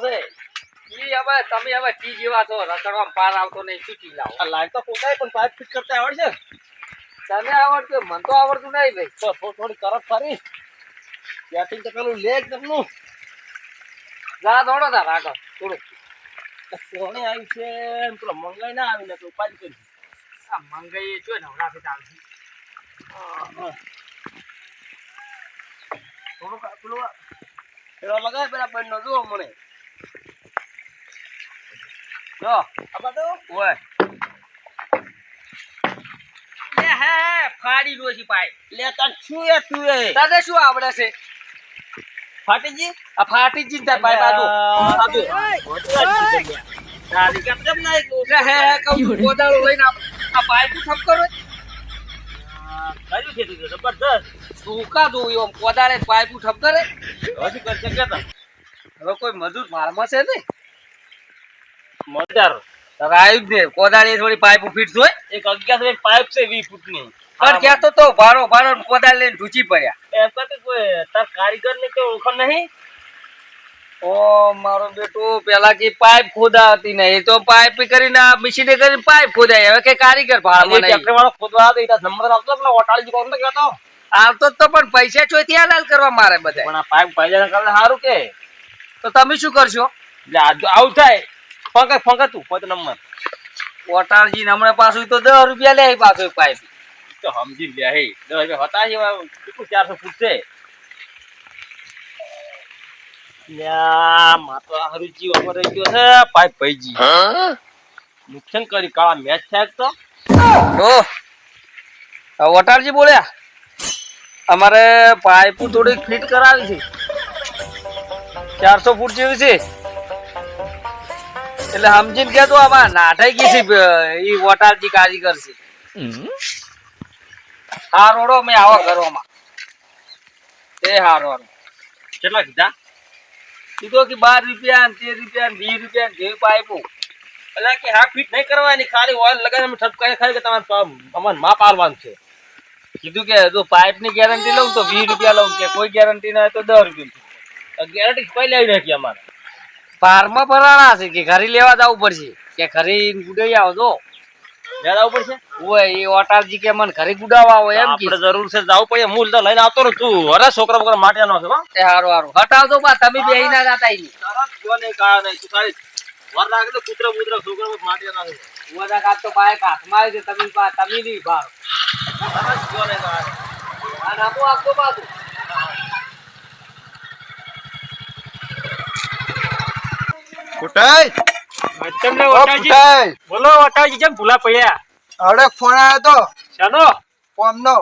છે. ઈ હવે તમે હવે ટી જેવા છો રખડવામાં પાર આવતો નહીં શું ટી લાવો. આ તો પોતાય પણ પાઇપ ફિટ કરતા આવડશે? તને આવડતું મને તો આવડતું નહીં ભાઈ. તો થોડી કરત ફરી. તો પેલું લે જ તમને. જા દોડો તાર આગળ. થોડું. કોણે આવી છે ને પેલો મંગાઈ ના આવીને તો ઉપાડી કરી આ મંગાઈ જો ને હમણાં થી ચાલશે થોડું કા- પેલું પેલો લગાય પેલા બંધ નો જુઓ મને. જો. આ બાજુ ઓય. લે હે ફાડી દોશી પાય લે તાર શું એ તું એ? તને શું આવડે છે? ફાટીજી? આ ફાટી જ તાર પાય બાજુ. તારી કેમ ના એટલું લે હે છું, કોદાળો લઈને આ આ પાઇપ ઠપ કરો? કર્યું છે તું તો? જબરદસ્ત ધોકા દો એમ? કોદાળે પાઇપ ઠપ કરે? હજી કરશે કે તો હવે કોઈ મજૂર મારમાં છે ને તારે આવ્યું જ ને કોદાળી થોડી પાઇપ ફીટ જોઈ. એક અગિયાર પાઇપ છે વીસ ફૂટની. પણ ક્યાં તો તો ભારો ભારો કોદાળ લઈને ઢૂંચી પડ્યા. એમ કરતી કોઈ તાર કારીગર ને કોઈ ઓળખણ નહીં? ઓ મારો બેટો પેલા કે પાઇપ ખોદાતી એ તો પાઇપ કરીને મશીને કરીને પાઇપ ખોદાય. હવે કે કારીગર ભાડમાં નહીં. ટ્રેક્ટર વાળો ખોદવા આવે તો નંબર આવતો પેલા ઓટાળી જેવો નતો? કહેતો આવતો તો પણ પૈસા ચોથી હાલાલ કરવા મારે બધા પણ આ પાઇપ પૈસા કરે સારું કે? તો તમે શું કરશો? એટલે આવું થાય. ફંકે ફંકે તું પોતે નંબર. ઓટાળજી હમણાં પાછું તો દસ રૂપિયા લે પાછું પાઇપ. તો સમજી લે હે. દસ રૂપિયા હતા છે કેટલું ચારસો પૈજી નુકસાન કરી કાળા મેચ થાય તો. તો બોલ્યા? અમારે પાઇપ થોડીક ફિટ કરાવી છે. ચારસો ફૂટ જેવી છે. એટલે સમજીને કે તો આમાં નાઠાઈ ગઈ છે એ વટાળજી કારીગર છે. હા રોડો મેં આવો ઘરોમાં. એ હારો હારો કેટલા કીધા? કીધો કે બાર રૂપિયા ને તેર રૂપિયા ને વીસ રૂપિયા ને જેવી પાઇપો એટલે કે હા ફિટ નહીં કરવાની ખાલી ઓઇલ લગાવીને ઠપકાઈ ખાલી કે તમારે અમારે માપ આલવાનું છે. કીધું કે જો પાઇપની ગેરંટી લઉં તો વીસ રૂપિયા લઉં કે કોઈ ગેરંટી ના હોય તો દસ રૂપિયા લેવી નાખી અમારે. છે કે ઘરે લેવા જવું પડશે? કે ઘરે ગુડાઈ આવો તો? યાદ આવવું પડશે? ઓય એ ઓટાળજી કે મને ઘરે ગુડાવા આવો એમ કે. જરૂર છે જવું પડે મૂલ તો લઈને આવતો તું અરે છોકરા બોકરા માટે નો છે હારું હારું. હટાવજો બા તમે બેહી ના જાતા ઈ તરત જો નહીં તું ખાલી વર લાગે તો કૂતરા બૂતરા છોકરા માટે નો છે કાત તો હાથમાં આવી છે તમે બા તમે નહીં ભાર તરત જો આ બાજુ. કુટાઈ તમને વટાજી બોલો વટાજી જેમ ભૂલા પડ્યા? આવડે ફોન આવ્યો તો. ચાલો કોમનો.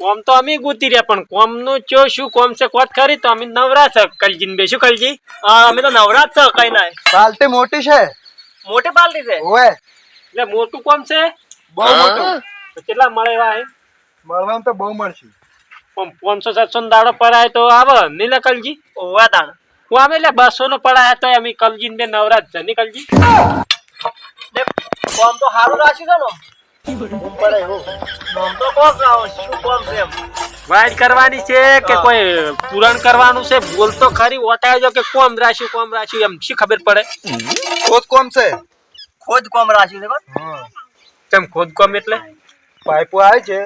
કોમ તો અમે ગૂતી રહ્યા પણ કોમનું ચો શું કોમ છે કોત ખરી? તો અમે નવરા છે કલજી બે. શું કલજી? અમે તો નવરાત છે કઈ ના. પાલટી મોટી છે? મોટી પાલટી છે? એટલે મોટું કોમ છે? બહુ મોટું. કેટલા મળે એવા હે મળવામાં તો બહુ મળશે. પણ પાંચસો સાતસો દાડો પર આવે તો આવે. નીલા કલજી? ઓવા તાણ હું અમે એટલે બસો નો પડાય તો અમે કલજી બે નવરા જ છે. ની કલજી? કોમ તો સારું રાખ્યું છે ને. હું પડે હું. નામ તો કોક આવો શું કોમ છે કરવાની છે કે કોઈ પૂરણ કરવાનું છે? બોલ તો ખરી. ઓટાજો કે કોમ રાખ્યું કોમ રાખ્યું એમ. શી ખબર પડે? ખોદ કોમ છે? ખોદ કોમ છે તેમ ખુદ કોમ એટલે? પાઇપો આવે છે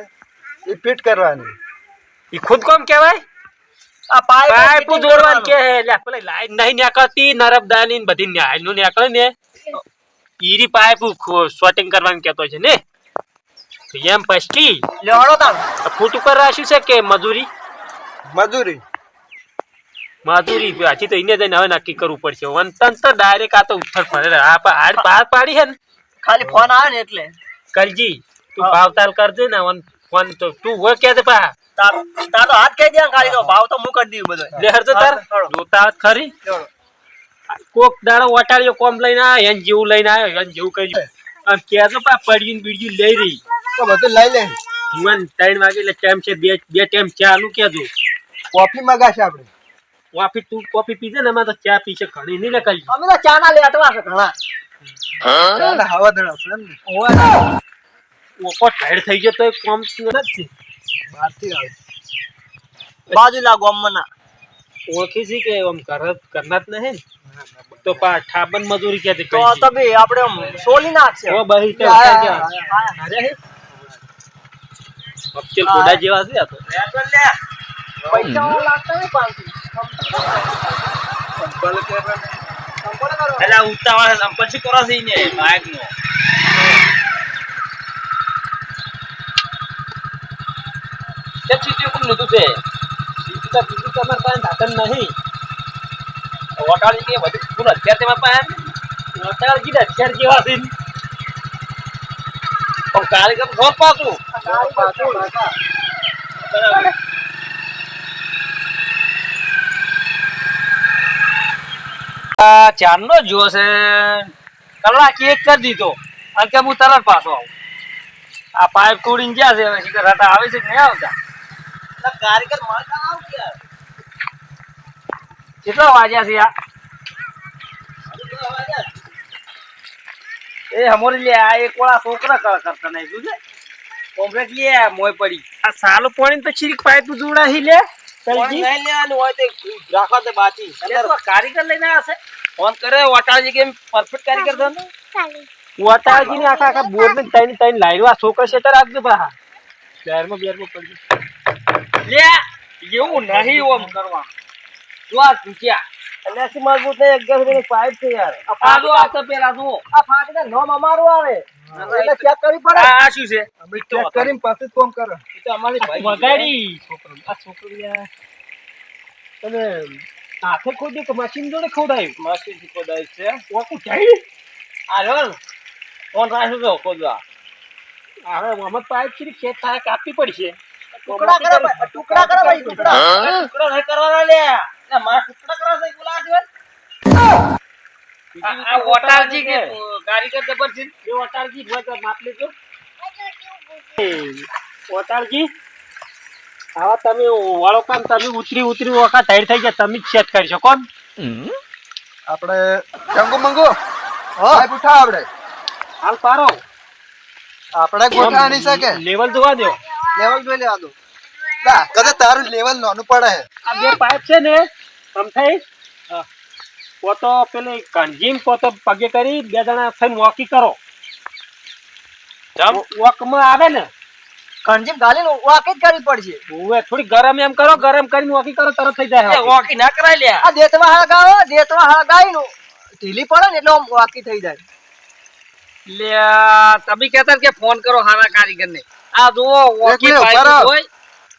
એ ફિટ કરવાની. એ ખુદ કોમ કહેવાય? પાઇપ પાઇપ જોડવાનું કે હે લે લાઈન નહીં નીકળતી નરમદાની ને બધી ન્યાયનું નીકળે ને. ઈરી પાઇપ શોટિંગ કરવાનું કેતો છે ને. તો એમ પછી લેવાડો તાણ. ફૂટ ઉપર રાખ્યું છે કે મજૂરી? મજૂરી. મજૂરી હજી તો એને જઈને હવે નક્કી કરવું પડશે. વંતન તો ડાયરેક્ટ આ તો ઉથર પડે આ હાડ પાર પાડી છે ને. ખાલી ફોન આવે ને એટલે. કરજી તું ભાવતાલ કરજે ને ફોન તો તું હોય કે પા. તાર તો હાથ કહી દે ખાલી તો ભાવ તો હું કરી દઉં બધો લે હરજો તાર. જોતા ખરી. કોક દાડો વટાળ્યો કોમ લઈને આવ્યો એન જેવું લઈને આવ્યો એને જેવું કર્યું. અને તો પા પડ્યું બીડ્યું લઈ રહી. તો બધું લઈ લે. હું ત્રણ વાગે એટલે ટાઈમ છે બે બે ટાઈમ ચાલુ કેજો કોફી મગાશે આપણે. કોફી તું કોફી પીજે ને એમાં તો ચા પીશે ઘણી નહીં નકલી અમે તો ચા ના લેટવા છે ઘણા. ચાલે હવા દડા ઓકો ટાઈડ થઈ ગયો તો કોમ નથી. બહારથી આવે. બાજુલા ગોમમાં ના ઓળખી છે કે આમ કરત કરનાત જ હે તો પા ઠાબન મજૂરી ક્યાંથી તો તબે આપણે આમ સોલી નાખશે ઓ બહી તો આયા, આયા, ગયા. અરે હે. અક્કેલ કોડા જેવા છે આ તો. પૈસા લાગતા નહીં પાંચસો સંપલ કે સંપલ કરો. એટલે ઉતાવળ સંપલ શું કરો છે ને? બાઈક નો કેમ સીટી ઉપર લીધું છે બીજું તો બીજું તમારે પાસે સાધન નહીં વટાળી કે બધું ફૂલ અત્યારે તમારા પાસે અત્યારે કીધા અત્યાર જેવા છે ને. પણ કારીગર તો શોધ પાછું બરાબર આ ચારનો જ જોયો છે કલાક એક કરી દીધો અને કે હું તરત પાછો આવું આ પાઇપ તોડીને જ્યાં છે હવે શીખર હતા આવે છે કે નહીં આવતા એટલે કારીગર મળતા આવ યાર કેટલા વાગ્યા છે એ હમોરી લે આ એક વાળા છોકરા કર કરતા નહીં શું કોમ્પ્લેટ લે મોય પડી. આ સાલો પાણી તો છીરીક પાઇપ જોડાહી લે. પણ તલજી નહીં લેવાનું હોય તો રાખવા દે બાકી. એટલે તો કારીગર લઈને આવશે ફોન કરે વટાળી કેમ પરફેક્ટ કારીગર છે? ને વટાળજી ને આખા આખા બોર્ડ ને ત્રણ લાઈનો આ છોકરા છે રાખજો પાહા શહેરમાં બેરમાં પડી. લે એવું નહીં ઓમ કરવા જો આ ચૂક્યા અને આથી મજબૂત નહીં અગિયાર રૂપિયાની પાઇપ છે યાર. આ જો આ તો પેલા જુઓ. આ ફાટે નોમ અમારું આવે. એટલે ચેક કરવી પડે. આ શું છે? અમે ચેક કરીને પાછું જ ફોન કરો. એ તો અમારી ભાઈ વગાડી. છોકરો આ છોકરો યાર તમે હાથે ખોદ્યું કે મશીન જોડે ખોદાયું? મશીનથી ખોદાય છે. વાકું ચાઈ આ રહ્યો ને ફોન રાખજો ખોદવા. હવે મોહમ્મદ પાઇપ છીરીક ખેત થાય કાપવી પડશે. ટુકડા કરે ભાઈ, ટુકડા કરે ભાઈ ટુકડા. ટુકડા નહીં કરવાના લે. એટલે મારા ટુકડા કરવા છે બોલા છે. આ આ વોટારજી કે કારીગર જબર છે? એ વટાળજી ભોય તો માપ લેજો. એ, આવા તમે વાળો કામ તમે ઉતરી ઉતરી વખત ટાઈટ થઈ ગયા તમે જ સેટ કરી શકો? આપણે ચંગુ મંગુ. પાઇપ ઉઠાવ આપણે. હાલ પારો. આપણે ગોઠવાની શકે લેવલ જોવા દો. લેવલ જોઈ લેવા દો. ના કદાચ તારું લેવલ નાનું પડે. હે આ બે પાઇપ છે ને આમ થઈ પોતો પેલી કણજીમ પોતો પગે કરી બે જણા થઈને વોકી કરો. વોકમાં આવે ને. કણજીમ ગાલી વોકી જ કરવી પડશે. ઓવે થોડી ગરમ એમ કરો ગરમ કરીને વોકી કરો તરત થઈ જાય. વોકી ના કરાય લે આ દેતવા હળગાવો દેતવા હળગાઈ નું ઢીલી પડે ને એટલે આમ વાકી થઈ જાય. લે તમે કહેતા કે ફોન કરો હારા કારીગર ને આ જુઓ ઓકી પાઇપ હોય.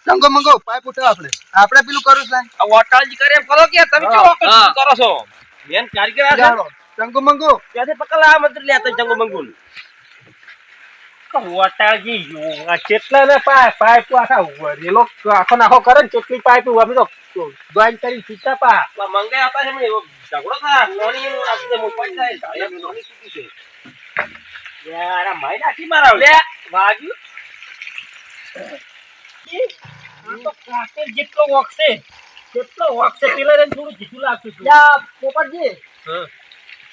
ચંગુ મંગો પાઇપ ઉઠાવ આપણે. આપણે પેલું કરું છે આ વોટાલજી કરે એમ કરો કે તમે હા. કરો છો? બેન કારીગર આ. ચંગુ મંગુ. ત્યાંથી આ મંત્ર લે તો જંગુ મંગુલ વટાજી આ કેટલા ને પાઇપ પાઇપ આખા વરેલો આખો નાખો કરે ને કેટલી પાઇપ અમે તો જોઈન કરી સીતા પા. મંગે હતા છે મને ઝઘડો થાય. નોની આપી દે થાય ધાયા કોણી કીધી છે. યાર આ માઈ નાખી મારા લે વાગ્યું. જેટલો વોકશે કેટલો વોકશે પેલા ને થોડું જીતું લાગતું હતું. યા પોપટજી.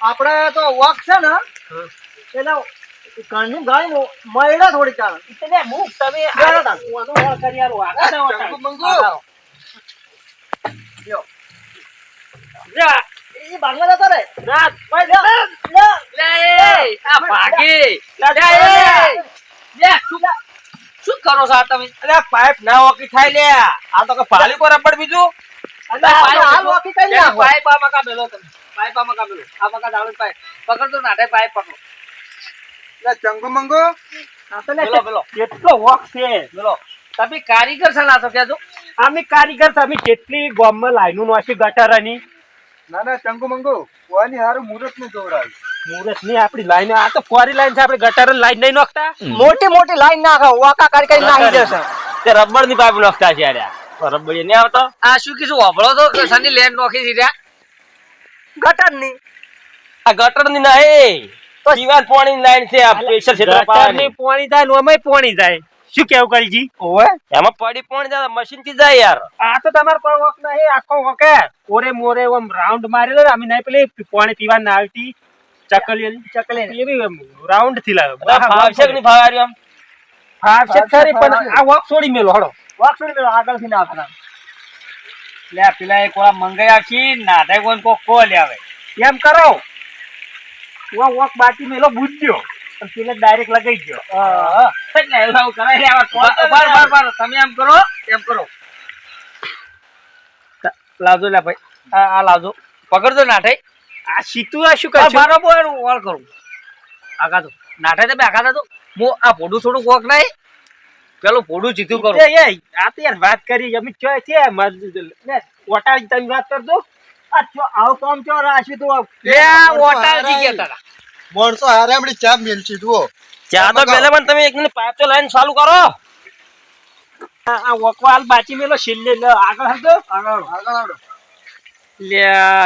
આપણે તો વોક છે ને હા. એટલે ગાય મળ્યા થોડી ચાલ એટલે મૂક તમે બેરો તાન. હોળ કરી આલો આગળ ના. ચંગુ મંગુ. જા, એ ભાગમાં જતો રે. જા, ભાઈ લે લે લે આ ભાગી. જા, લે લે શું? શું કરો છો તમે? અરે પાઇપ ના ઓકી થાય લે. આ તો કે પાલી પર રબડ બીજું. અને આ પાઇપ હાલ ઓકી કરી લે પાઇપ આ મકા બેલો તમે? પાઇપ આ મકા બેલો આ મકા આવડે પાઇપ. પકડતો નાટે પાઇપ પકડો લે ચંગુ મંગો. આ તો લે, પેલો, પેલો. કેટલો વોક છે? બોલો તમે કારીગર છે ના તો કહેજો. અમે કારીગર તમે કેટલી ગામમાં લાઈનો નોશી ગટારાની ના ના ચંગુ મંગુ કોની હારું મુરતનું જોવડાવ્યું મુરતની આપડી લાઈન આ તો ફોરી લાઈન છે આપણે ગટર લાઈન નહીં નોખતા. મોટી મોટી લાઈન નાખો વાકા કરી કરી નાખી દેશે તે રબરની પાઇપ નોખતા છે અરે રબર નહીં આવતો? આ શું કીધું? વાપરો તો સની લેન નોખી દીધા ગટરની આ ગટરની નહીં. તો જીવાન પાણી ની લાઈન છે આ પ્રેશર છે ગટરની પોણી થાય ને ઓમાંય પોણી જાય શું કેવું કરીજી ઓવે. એમાં પડી પણ જાય મશીનથી જાય યાર. આ તો તમારો પર વોક નહીં આખો વોકે ઓરે મોરે ઓમ રાઉન્ડ મારેલો અમે નહીં પેલી પાણી પીવા ના આવતી. ચકલી ચકલી એવી રાઉન્ડથી લાવ્યો. ફાવશે કે નહીં ફાવાર્યું આમ? ફાવશે ખરી પણ આ વોક છોડી મેલો હળો. વાક છોડી મેલો આગળથી નાખના લે પેલા એક વાર મંગાયા છી નાટક કોણ કોક કો આવે એમ કરો. વો વોક બાકી મેલો બુદ્ધ્યો પેલે ડાયરેક્ટ લગાઈ ગયો. એટલે એવું કરાય લે આવા કોણ તો બર બર બર તમે એમ કરો એમ કરો. લાવજો લે ભાઈ. આ લાવજો પકડજો નાઠાઈ આ સીતું આ શું આ કરશું બરાબર વાળ કરું. આગા તો નાઠે તે આગા તો. મો આ પોડું થોડું વોક નહીં. પેલું પોડું જીતું કરું. એ, એ, આ તો યાર વાત કરી અમે ચો છે વટાળી તમે વાત કરજો. આ ચો આવ કામ ચો રાશી તો એ વોટાળજી ગયા તારા મોણસો હારે હમણાં ચા મેલશી જુઓ. ચા તો પેલા પણ તમે એક મિનિટ પાછો લાઈન ચાલુ કરો. આ વકવાલ બાચી મેલો છેલ્લે લો આગળ હતો આગળ આવડો લે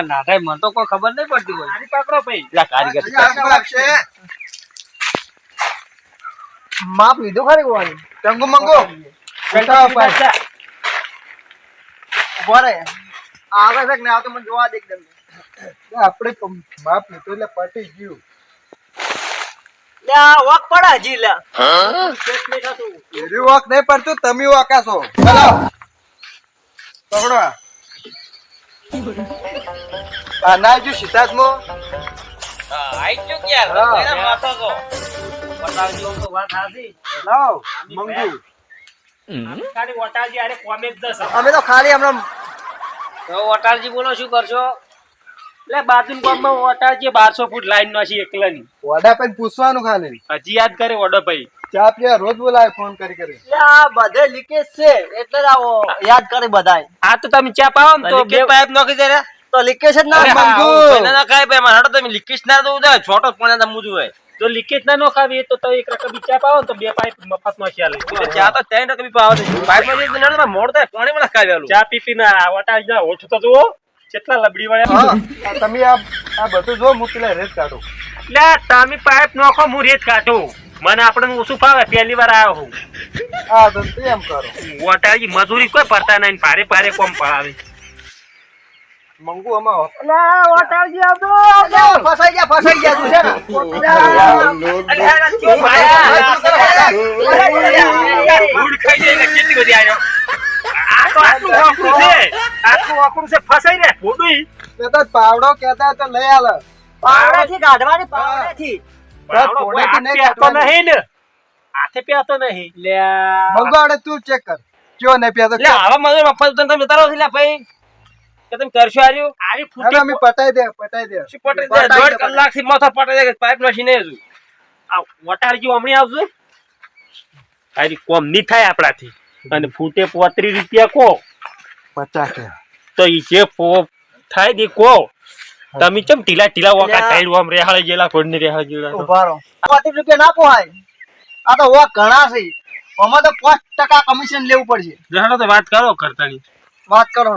નાઠાઈ મને તો કોઈ ખબર નહીં પડતી હોય. પકડો ભાઈ. લા કારીગર. લાગશે માપ લીધું ખરી ગોવાની. ટંગુ મંગો. બેઠા પાછા ઊભા રહે. આગળ છે કે ના તો મને જોવા દે એકદમ આપણે માપ લીધું એટલે પટી ગયું. લે આ વોક પડે હજી લે. એરી વોક નહીં પડતું તમે વાકાશો ચલો. પકડો ના જો સીતાજમાં આઈ ગયો ક્યાં માથો તો વટાળજી તો વાત હાથી લાવ મંગુ. અમે તો ખાલી હમણાં તો વટાળજી બોલો શું કરશો? એટલે બાજુ ગામમાં વટાળજી બારસો ફૂટ લાઈન નો છે એકલાની. વડા પેન પૂછવાનું ખાલી. હજી યાદ કરે ઓડો ભાઈ ચા પીયા રોજ બોલાવે ફોન કરી કરી. આ બધે લીકેજ છે એટલે આવો યાદ કરી બધાય. આ તો તમે ચા પાવો ને તો તો બે પાઇપ નોખી દે તો લીકેજ જ ના મંગુ. ના ના કાઈ ભાઈ મારા તમે લીકેજ ના તો ઉદા છોટો પણ ના મુજુ હોય. તો લીકેજ ના નો ખાવી તો તમે એક રકમ ચા પાવો ને તો બે પાઇપ મફત નો ચાલે તો ચા તો ત્રણ રકમ પાવો દે. પાઇપમાં જે નડે મોડ થાય પાણી માં કાઈ આલું. ચા પી ના આ વટાળી ના ઓછું તો જુઓ કેટલા લબડી વાળા તમે આ આ બધું જો હું પેલા રેત કાઢું. લે તમે પાઇપ નોખો હું રેત કાઢું. મને આપણે ઓછું ફાવે પહેલી વાર આવ્યો હું. હા તો એમ કરો. વટાળી મજૂરી કોઈ પડતા નહીં ભારે ભારે કોમ પડાવે. મંગુ આમાં વટાળજી આવતો ફસાઈ ગયા ફસાઈ ગયા તું છે ને? ફૂડ ખાઈ જાય ને કેટલી બધી આવ્યો આ તો આટલું વાકડું છે. આટલું વાકડું છે ફસાઈ રે ફોડું એ પાવડો કેતા તો લઈ આલે. પાવડાથી કાઢવાની પાવડાથી. નહીં ને. હાથે પહેરતો નહીં. લે મંગુ તું ચેક કર. કયો નહીં પીતો લે આવા મજૂર મફત તમે જતા રહો છો લે ભાઈ. કે તમે કરશો આર્યું? આરી ફૂટી અમે પટાઈ દે પટાઈ દે. શું પટે દે? દોઢ કલાકથી માથા દે પાઇપ નાખી નહીં હજુ? આ વટાળજી હમણાં આવજો આરી કોમ થાય આપણાથી. અને ફૂટે પોત્રીસ રૂપિયા કો. પચાસ તો ઈ જે પો થાય દે કો. તમે ચમ ટીલા ટીલા વાકા ટાઈડ વામ રેહાળે ગયેલા કોડની રેહાળે ગયેલા ઉભારો પાંત્રીસ રૂપિયા ના પોહાય. આ તો વોક ઘણા છે. અમે તો પાંચ ટકા કમિશન લેવું પડશે. જહાડો તો વાત કરો કરતાની વાત કરો.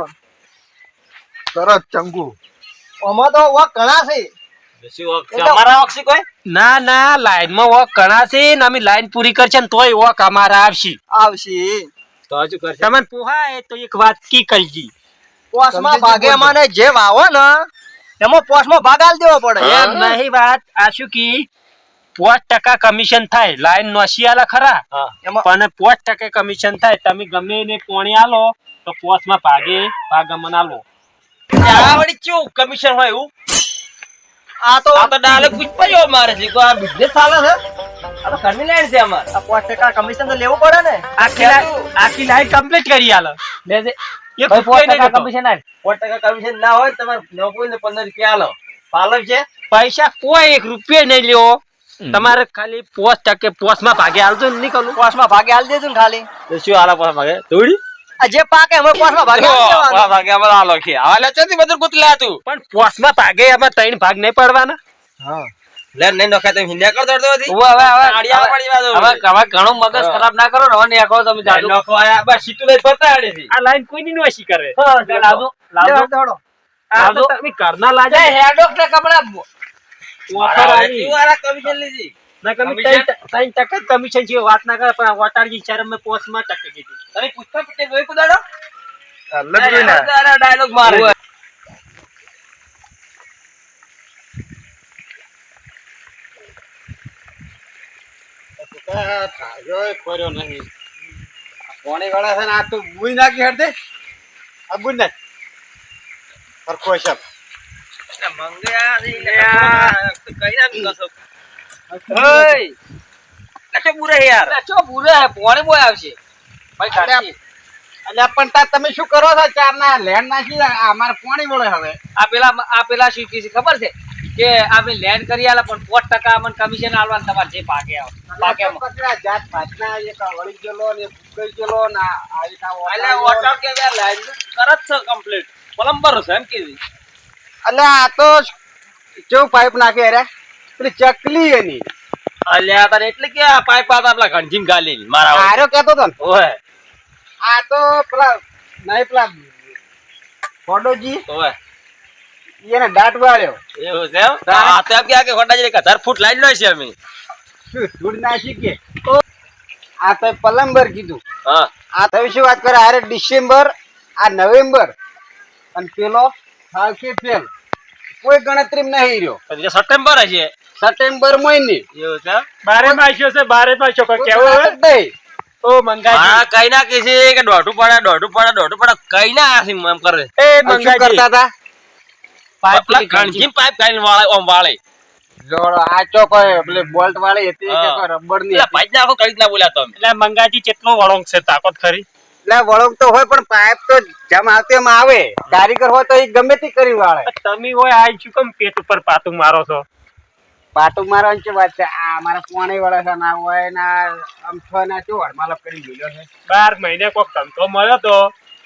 તરત ચંગુ. અમે તો વોક ઘણા છે. અમારા વખતે કોઈ? ના ના લાઈનમાં વોક ઘણા છે ને અમે લાઈન પૂરી કરશે ને તોય વોક અમારા આવશે. આવશે. તો હજુ કરશે? તમને પોહાય તો એક વાત કી કલજી પોસમાં ભાગે. અમાને જે વાવો ને એમાં પોસ્ટમાં ભાગ આલ દેવો પડે. એમ નહીં વાત. આ શું કી? પાંચ ટકા કમિશન થાય. લાઈન નોસી આલા ખરા. પણ પાંચ ટકા કમિશન થાય. તમે ગમે એને પોણી આલો તો પોસ્ટમાં ભાગે ભાગ અમને આલો. આ વળી કેવું કમિશન હોય એવું? આ તો આ તો ડાલે પૂછપાયો મારે છે. આ બિઝનેસ ચાલે છે? આ લાઈન છે અમારે. આ પાંચ ટકા કમિશન તો લેવું પડે ને. આખી લાઈન આખી લાઈન કમ્પ્લીટ કરી આલો. લેજે એક રૂપિયો નહીં લેતો. પાંચ ટકા કમિશન ના હોય તમારે નવ ને પંદર રૂપિયા આલો. પાલવ છે? પૈસા કોઈ એક રૂપિયો નહીં લેવો તમારે ખાલી પોસ્ટ ટકે પોસમાં ભાગે આલજો ને પોસ્ટમાં ભાગે હાલ દેજો ને ખાલી. શું આલા પોસ્ટ ભાગે? દોડી જે પાકે અમે પોસમાં ભાગે. ભાગે અમે આલો કે આ લે ચોથી બધું ગુતલા તું પણ પોસમાં ભાગે એમાં ત્રણ ભાગ નહીં પડવાના હા. લે નહીં નખાય તમે હિન્દા કર દો હતી હવે હવે હવે તાળિયા પાડી વાદો હવે હવે ઘણું મગજ ખરાબ ના કરો ને હવે નહીં આખો તમે જાદુ નખો આયા. બસ સીટું લઈ ફરતા આડે થી. આ લાઈન કોઈની નોશી કરે? લાવજો. લાવજો. દોડો. આ તમે ઘરના લાજા હેડોક ને કપડા. ઓફર આવી. વાળા કમિશન લીધી. ના કમિશન? ત્રણ ત્રણ ટકા કમિશન છે વાત ના કરે પણ વટારજી ચાર મેં ટકે કીધું તમે પૂછતા પૂછતે જોઈ કુદાડો? અલગ જોઈ ના ડાયલોગ મારે. કોણી વાળા છે ને આ તું બુઈ નાખી હડ આ બુઈ નાખ. સરખો છે પોણી પણ તમે શું કરો છો? ચાર ના લેન્ડ નાખી અમારે પાણી વળે હવે. આ પેલા આ પેલા શું કીધું ખબર છે? કે અમે લેન્ડ કરી આલા પણ પોત ટકા અમને કમિશન આલવાનું તમારે જે પાકે કેમ જાત ભાતના એક વળી ગયેલો ને ફૂકાઈ ગયેલો ને આ વોટર કે લાઈન કરત છે કમ્પ્લીટ પ્લમ્બર છે એમ કીધી. અલ્યા આ તો કેવું પાઇપ નાખે રે? પેલી ચકલી એની. અલ્યા તારે એટલે કે આ પાઇપ આ આપલા ઘંટીમ ગાલી મારા આરો કેતો તો ને. ઓય. આ તો પેલા નહીં પેલા ફોડોજી ઓય. એને દાટ વાળ્યો. એવું છે? આ તો એમ કે આ કે ખોટા જઈને હજાર ફૂટ લાઈન લો છે અમે ધૂળ નાસી કે આ તો પલંબર કીધું. હા. આ તો શું વાત કરે અરે ડિસેમ્બર આ નવેમ્બર. અને પેલો હાલથી ફેલ. કોઈ ગણતરી નહીં રહ્યો. પછી સપ્ટેમ્બર હશે. સપ્ટેમ્બર મહિને. એવું છે બારે માસ્યો છે બારે માસ્યો કોઈ કેવું જ ઓ મંગાજી. હા કઈ ના કે છે કે દોઢું પડે દોઢું પડે દોઢું પડે. કઈ ના આ એમ કરે. એ મંગાજી. કરતા હતા? આપલા ઘંટીમ પાઇપ કાઢીને વાળે ઓમ વાળે. જોડો આ ચોકો પેલે બોલ્ટ વાળી હતી કે રબરની એટલે ભાઈ નાખો કઈ ના બોલ્યા તમે? એટલે મંગાજી કેટલો વળોંગ છે તાકાત ખરી. એટલે વળોંગ તો હોય પણ પાઇપ તો જેમ આવતે એમ આવે. કારીગર હોય તો એ ગમે તે કરી વાળે. તમે હોય આ શું કેમ પેટ ઉપર પાતું મારો છો? પાટું મારવાની શું વાત છે? આ મારા પોણી વાળા છે ના હોય ના આમ છ ના શું હડમાલપ કરી ગયો છે. બાર મહિને કોક ધંધો મળ્યો તો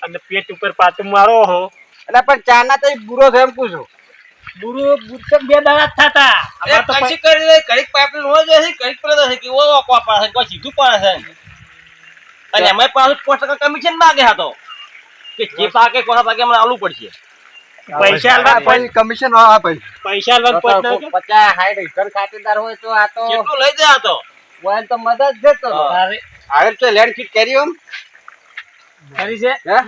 અને પેટ ઉપર પાતું મારો હો. એટલે પણ ચા ના તો બુરો છે એમ પૂછું. બુરો બુરચક બે દાડા જ થતા. એ અમાર તો કશી કરી દે કંઈક પાઇપ હોય છે કંઈક પડે છે કે ઓ પાસે કોઈ સીધું પડે છે. અને અમે પાછું પાંચ ટકા કમિશન માગે હતો કે જે પાકે કોના પાકે અમને આલવું પડશે. પૈસા આલવા પણ કમિશન હા ભાઈ. પૈસા આલવા પણ ના કે? પચાસ ખાતેદાર હોય તો આ તો કેટલું લઈ જાય આ તો? હોય તો મદદ જતો હા. હવે તો લેન્ડ ફિટ કરી એમ. ખરી છે? હે?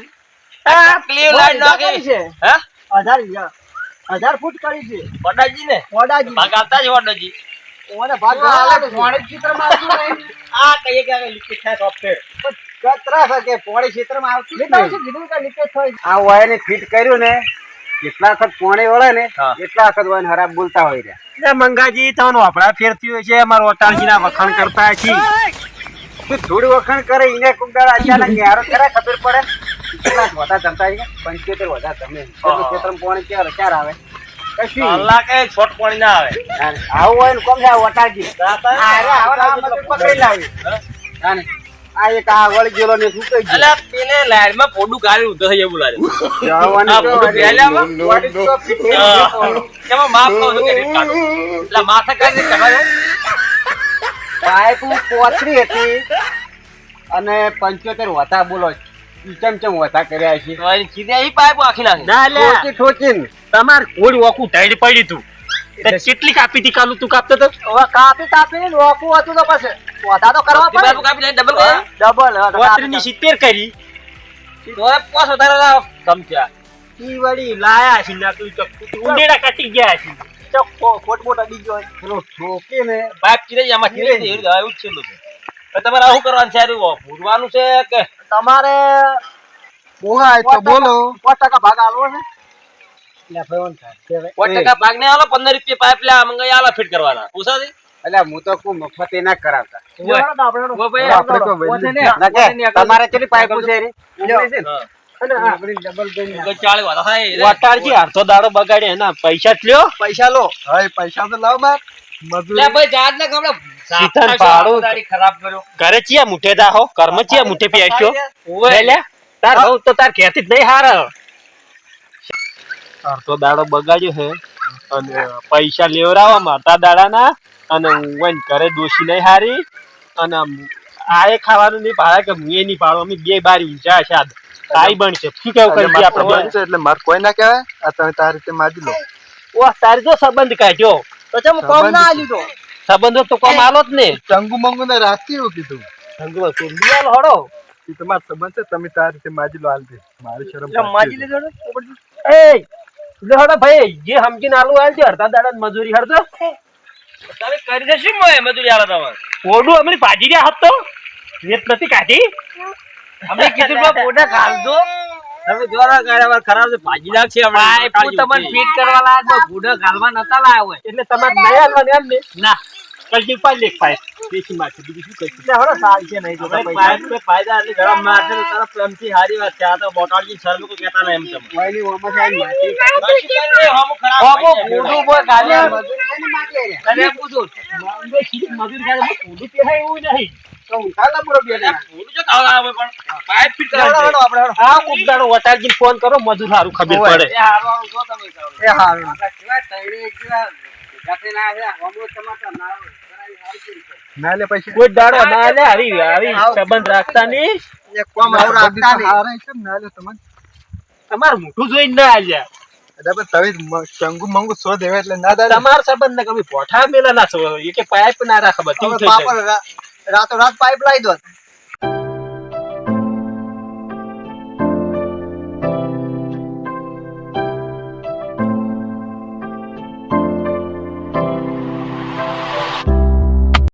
હજાર હજાર ફૂટ કરી છે વડાજી ને વડાજી ભાગ જ વડાજી ઓને ભાગ આલે પોણી ચિત્રમાં આવતું નહીં આ કહીએ કે લીકેજ થાય સોફ્ટવેર કતરા છે કે પોણી ક્ષેત્રમાં આવતું જ થાય આ વાયરને ફિટ કર્યું ને જેટલા વખત પોણી વળે ને એટલા વખત વાયર ખરાબ બોલતા હોય રહ્યા એટલે મંગાજી તમને વાપરા ફેરતી હોય છે અમારા ઓટાણજી ના વખાણ કરતા છીએ થોડું વખાણ કરે એને કોક દાડો અચાનક ન્યારો કરે ખબર પડે કેટલા વધારે જમતા હોય પંચોતેર વધારે જમે એટલું ક્ષેત્રમાં ક્યારે ક્યારે આવે? કશું. કલાક છોટ પાણી ના આવે. આવું હોય ને કોમ છે આ વટાજી પકડી લાવી. એક આ વળી ગયેલો ને ગયો. પેલે લાઈનમાં પોડું ગાડી ઉધર થઈ એવું લાગે. એમાં માફ કહું છું એટલે માથે કાઢી પાઇપ પોતરી હતી અને પંચોતેર વતા બોલો ઈ ચમ ચમ વતા કર્યા છે? તમારી કીધે ઈ પાઇપ આખી નાખી. ના લે. ઠોકી ઠોકીન. તમાર કોડ વોકું ટાઈડ પડી તું. કેટલી કાપી હતી કાલું તું કાપતો તો? હવે કાપી કાપી લોકું હતું તો પછી વતા તો કરવા પડે. કાપી નાખી, ડબલ? ડબલ પોત્રી ની સિત્તેર કરી. તો એ પોસ વધારે સમજ્યા ઈ વળી લાયા છે નકલી ચક્કુ ઉંડેડા કાટી ગયા છે. ચક્કો ખોટ મોટ અડી ગયો પેલો ઠોકી ને પાઇપ ચીરે આમાં ચીરે એવું છેલ્લું છે તમારે આવું કરવાનું છે ભૂરવાનું છે કે તમારે બોહાય તો બોલો. પાંચ ટકા ભાગ આલવો છે? એટલે ભવન થાય સો ટકા ભાગ ને આલો પંદર રૂપિયા પાઇપ લે મંગાઈ આલો ફિટ કરવાના. પૂછાથી એટલે હું તો કોઈ મફત ના કરાવતા. તમારે કેટલી પાઇપો છે પૈસા લ્યો. પૈસા લો. પૈસા તો લાવ ઘરે ચિયા મુઠે જાહો કર્મ ચિયા મુઠે લે તાર બહુ તો તાર ખેતી જ નહીં હાર. અડધો દાડો બગાડ્યો હે અને પૈસા લેવરાવા મારતા દાડાના. અને હું ઘરે દોશી નહીં હારી. અને આએ ખાવાનું નહીં પાડે કે હું એ નહીં પાડો. અમે બે બાર ઊંચા છે તારી તાઈ બનશે. શું કેવું કરી આપણે એટલે માર કોઈ ના કહેવાય? આ તમે તારી રીતે માજી લો. ઓ તારી જો સંબંધ કાઢ્યો. તો કોમ ના આલ્યું તો? સંબંધો તો કોમ આલો જ ને. ચંગુ મંગુ ને રાતી એવું કીધું. સંગો સુંદિયાલ હડો. એ તમારો સંબંધ છે તમે તારી રીતે માજી લો હાલ મારી શરમ માજી લેજો એ લે હડો ભાઈ જે સમજીને આલુ આલ છે અડધા દાડા મજૂરી હડતો તમે કરી દે શું મોય મજૂરી આલો તમારે ઓડું અમને પાજી રહ્યા હતો રેત નથી કાઢી? અમે કીધું પોડા તમે જોરા ગાડા વાર ખરાબ છે ભાજી નાખશે હમણાં. પાઇપ તમને ફિટ કરવા લાયા તો ગુડો ગાલવા નતા લાયા હોય. એટલે તમે નહીં હાલવા એમ ને? ના. કલજી પાઈ લેખ પાઈ દેશી માથે બીજું શું કહીશું એટલે હવે સાલ છે નહીં જોતા પૈસા પે ફાયદા. એટલે ગરમ માથે તારા પ્રેમથી હારી વાત છે. આ તો બોટાળજી સર કો કહેતા ના એમ તમે વયની ઓમાં છે. માટી. બાકી કરી ખરાબ હોમો ગુડુ છે. ગાલે. મજૂરી છે ને માટી રે. તને પૂછું બોમ્બે સીધી મજૂરી તો ઊંધું પહેરાય એવું નહીં. ફોન કરો મજૂર સારું ખબર પડે. એ તમે. હોમો ટમાટર ના આવે. કરાવી હારી કરી લે પૈસા કોઈ દાડો ના લે આવી આવી સંબંધ રાખતા નહીં. એક કોમ આવું રાખતા નહીં. તમારું મોઢું જોઈને ના આલ્યા. તમારા સંબંધ ને કમી પોઠા મેલા ના છો? એ કે પાઇપ ના રાખે બધું જાય રાતો રાત પાઇપ લાવી દો